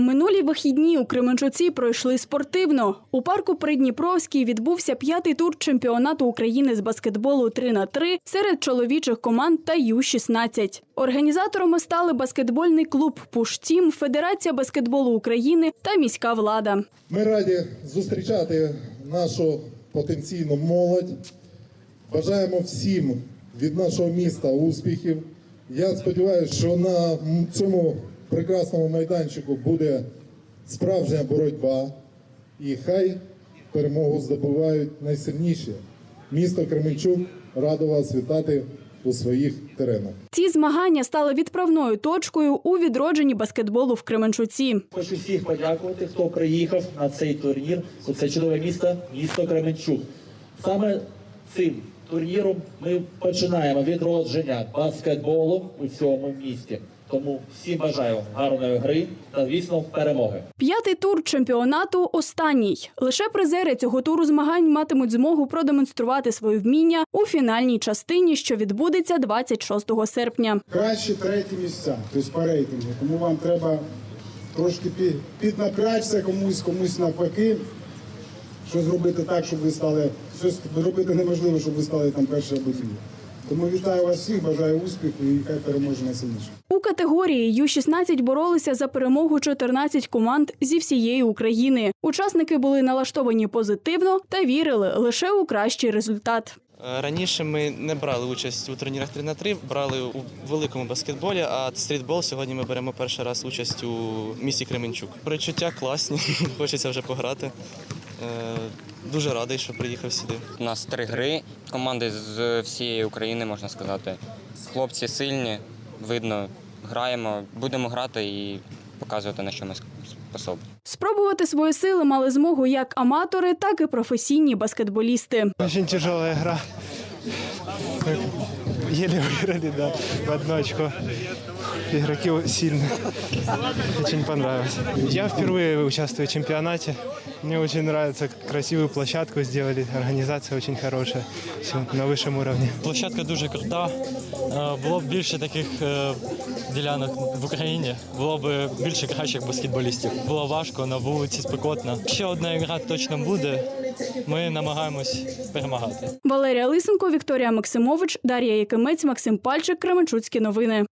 Минулі вихідні у Кременчуці пройшли спортивно. У парку Придніпровський відбувся п'ятий тур чемпіонату України з баскетболу 3 на 3 серед чоловічих команд та Ю-16. Організаторами стали баскетбольний клуб «Пуштім», Федерація баскетболу України та міська влада. Ми раді зустрічати нашу потенційну молодь. Бажаємо всім від нашого міста успіхів. Я сподіваюся, що на цьому прекрасному майданчику буде справжня боротьба, і хай перемогу здобувають найсильніші. Місто Кременчук радо вас вітати у своїх теренах. Ці змагання стали відправною точкою у відродженні баскетболу в Кременчуці. Хочу всіх подякувати, хто приїхав на цей турнір у це чудове місто, місто Кременчук. Саме цим турніром ми починаємо відродження баскетболу у цьому місті. Тому всім бажаю гарної гри та, звісно, перемоги. П'ятий тур чемпіонату останній. Лише призери цього туру змагань матимуть змогу продемонструвати свої вміння у фінальній частині, що відбудеться 26 серпня. Кращі треті місця, тобто по рейтингу. Тому вам треба трошки пі- піднапрячся комусь, комусь навпаки. Що зробити так, щоб ви стали. Щось зробити неможливо, щоб ви стали там перші або другі. Тому вітаю вас всіх, бажаю успіху і хай переможе найсильніше. У категорії Ю-16 боролися за перемогу 14 команд зі всієї України. Учасники були налаштовані позитивно та вірили лише у кращий результат. Е, Раніше ми не брали участь у турнірах 3 на 3 брали у великому баскетболі, а стрітбол сьогодні ми беремо перший раз участь у місті Кременчук. Перечуття класні, хочеться вже пограти. Е, Дуже радий, що приїхав сюди. У нас три гри, команди з всієї України, можна сказати. Хлопці сильні, видно, граємо, будемо грати і показувати, на що ми способні. Спробувати свої сили мали змогу як аматори, так і професійні баскетболісти. Дуже тяжела игра. Еле выиграли, да, в одно очко. Игроки сильные. Очень понравилось. Я впервые участвую в чемпионате. Мне очень нравится, красивую площадку сделали, организация очень хорошая. Все на высшем уровне. Площадка дуже крута. Е, Було б більше таких е, ділянок в Україні, було б більше кращих баскетболістів. Було важко на вулиці, спекотно. Ще одна гра точно буде. Ми намагаємось перемагати. Валерія Лисенко, Вікторія Максимович, Дар'я Якимець, Максим Пальчик, Кременчуцькі новини.